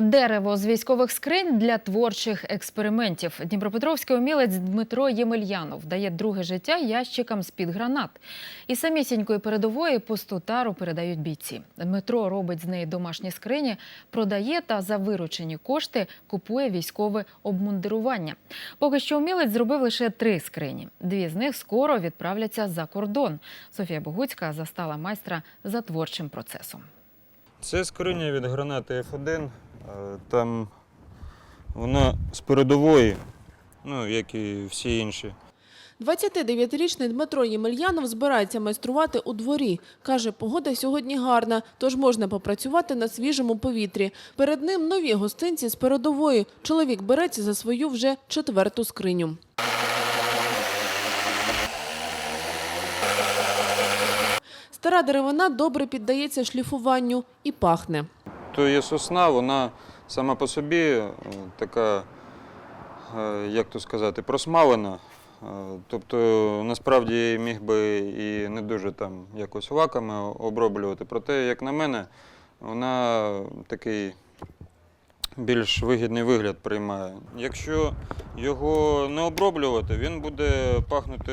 Дерево з військових скринь для творчих експериментів. Дніпропетровський умілець Дмитро Ємельянов дає друге життя ящикам з-під гранат. І самісінької передової посту тару передають бійці. Дмитро робить з неї домашні скрині, продає та за виручені кошти купує військове обмундирування. Поки що умілець зробив лише три скрині. Дві з них скоро відправляться за кордон. Софія Богуцька застала майстра за творчим процесом. Це скриня від гранати F1. Е, Там вона з передової, ну, як і всі інші. 29-річний Дмитро Ємельянов збирається майструвати у дворі. Каже, погода сьогодні гарна, тож можна попрацювати на свіжому повітрі. Перед ним нові гостинці з передової. Чоловік береться за свою вже четверту скриню. Стара деревина добре піддається шліфуванню і пахне. То є сосна, вона сама по собі е, така, е, як то сказати, просмалена. Е, Тобто, насправді міг би і не дуже там якось лаками оброблювати. Проте, як на мене, вона такий більш вигідний вигляд приймає. Якщо його не оброблювати, він буде пахнути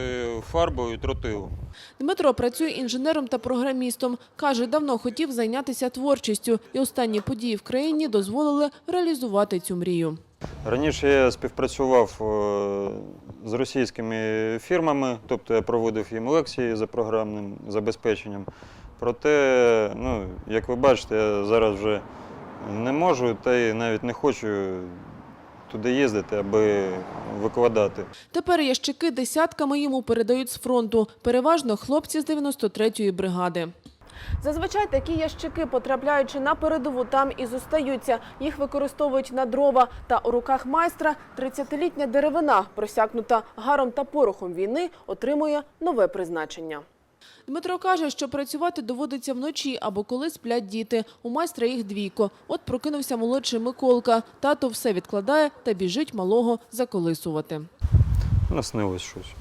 фарбою і тротилом. Дмитро працює інженером та програмістом. Каже, давно хотів зайнятися творчістю, і останні події в країні дозволили реалізувати цю мрію. Раніше я співпрацював е, з російськими фірмами, тобто я проводив їм лекції за програмним забезпеченням. Проте, ну, як ви бачите, я зараз вже не можу та й навіть не хочу туди їздити, аби викладати. Тепер ящики десятками йому передають з фронту, переважно хлопці з 93-ї бригади. Зазвичай такі ящики, потрапляючи на передову, там і зостаються. Їх використовують на дрова. Та у руках майстра 30-літня деревина, просякнута гаром та порохом війни, отримує нове призначення. Дмитро каже, що працювати доводиться вночі або коли сплять діти. У майстра їх двійко. От прокинувся молодший Миколка. Тато все відкладає та біжить малого заколисувати. Наснилось щось.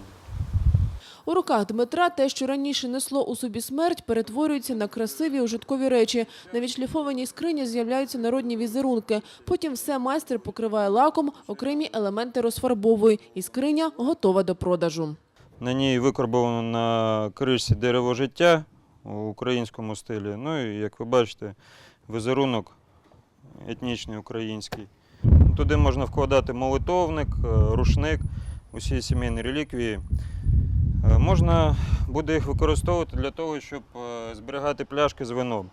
У руках Дмитра те, що раніше несло у собі смерть, перетворюється на красиві ужиткові речі. На відшліфованій скрині з'являються народні візерунки. Потім все майстер покриває лаком, окремі елементи розфарбовує, і скриня готова до продажу. На ній викорбовано на кришці дерево життя у українському стилі. Ну і як ви бачите, візерунок етнічний український. Туди можна вкладати молитовник, е, рушник, усі сімейні реліквії. Е, Можна буде їх використовувати для того, щоб е, зберігати пляшки з вином.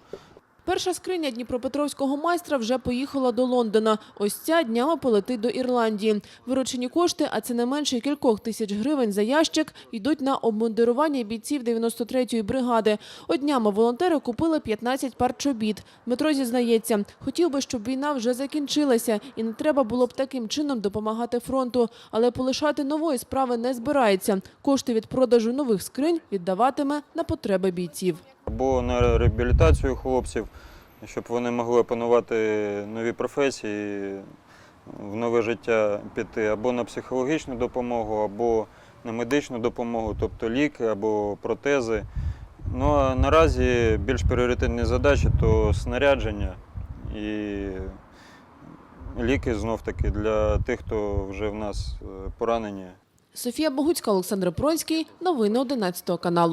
Перша скриня дніпропетровського майстра вже поїхала до Лондона. Ось ця днями полетить до Ірландії. Виручені кошти, а це не менше кількох тисяч гривень за ящик, йдуть на обмундирування бійців 93-ї бригади. От днями волонтери купили 15 пар чобіт. Дмитро зізнається, хотів би, щоб війна вже закінчилася і не треба було б таким чином допомагати фронту. Але полишати нової справи не збирається. Кошти від продажу нових скринь віддаватиме на потреби бійців. Або на реабілітацію хлопців, щоб вони могли опанувати нові професії, в нове життя піти, або на психологічну допомогу, або на медичну допомогу, тобто ліки або протези. Ну а наразі більш пріоритетні задачі то снарядження і ліки знов таки для тих, хто вже в нас е, поранені. Софія Богуцька, Олександр Пронський. Новини 11 каналу.